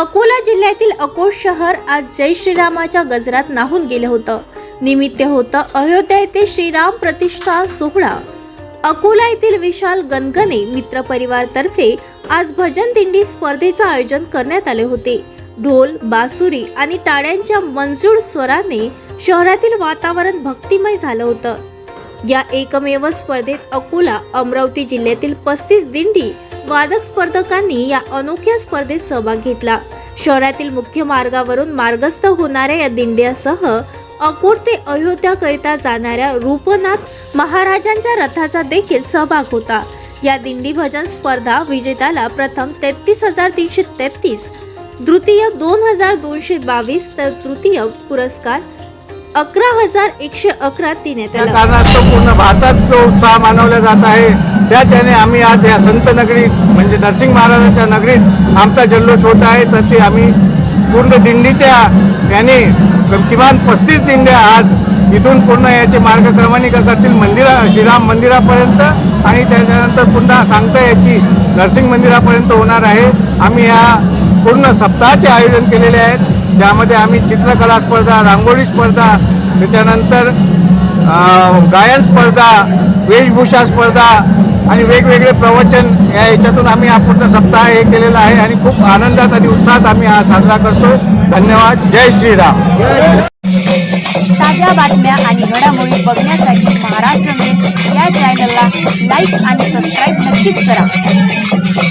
अकोला जिल्ह्यातील अकोट शहर आज जय श्रीरामाच्या गजरात नाहून गेलं होतं. निमित्त होतं अयोध्या येथे श्रीराम प्रतिष्ठा सोहळा. अकोला येथील विशाल गणगणे मित्र परिवारतर्फे आज भजन दिंडी स्पर्धेचं आयोजन करण्यात आले होते. ढोल बासुरी आणि टाळ्यांच्या मंजूळ स्वराने शहरातील वातावरण भक्तिमय झालं होतं. या एकमेव स्पर्धेत अकोला अमरावती जिल्ह्यातील पस्तीस दिंडी वादक स्पर्धकांनी या अनोख्या स्पर्धेत सहभाग घेतला. शहरातील मुख्य मार्गावरून मार्गस्थ होणाऱ्या या दिंड्यासह अकोट ते अयोध्याकरिता जाणाऱ्या रूपनाथ महाराजांच्या रथाचा देखील सहभाग होता. या दिंडी भजन स्पर्धा विजेत्याला प्रथम तेहतीस हजार तीनशे तेहतीस द्वितीय दोन हजार दोनशे बावीस तर तृतीय पुरस्कार अकरा हजार एकशे अकरा देण्यात त्या आला कारणास्तव पूर्ण भारतात जो उत्साह मानवला जात आहे त्याच्याने आम्ही आज या संत नगरीत म्हणजे नरसिंग महाराजांच्या नगरीत आमचा जल्लोष होत आहे. तर आम्ही पूर्ण दिंडीच्या याने किमान पस्तीस दिंड्या आज इथून पूर्ण याचे मार्गक्रमणिका करतील मंदिरा श्रीराम मंदिरापर्यंत आणि त्याच्यानंतर पुन्हा सांगता याची नरसिंग मंदिरापर्यंत होणार आहे. आम्ही या पूर्ण सप्ताहाचे आयोजन केलेले आहेत ज्यामध्ये आम्ही चित्रकला स्पर्धा रांगोळी स्पर्धा त्याच्यानंतर गायन स्पर्धा वेशभूषा स्पर्धा आणि वेगवेगळे प्रवचन या याच्यातून आम्ही हा पूर्ण सप्ताह हे केलेला आहे आणि खूप आनंदात आणि उत्साहात आम्ही हा साजरा करतो. धन्यवाद. जय श्रीराम. ताज्या बातम्या आणि घडामोडी बघण्यासाठी महाराष्ट्र या चॅनलला लाईक आणि सबस्क्राईब नक्कीच करा.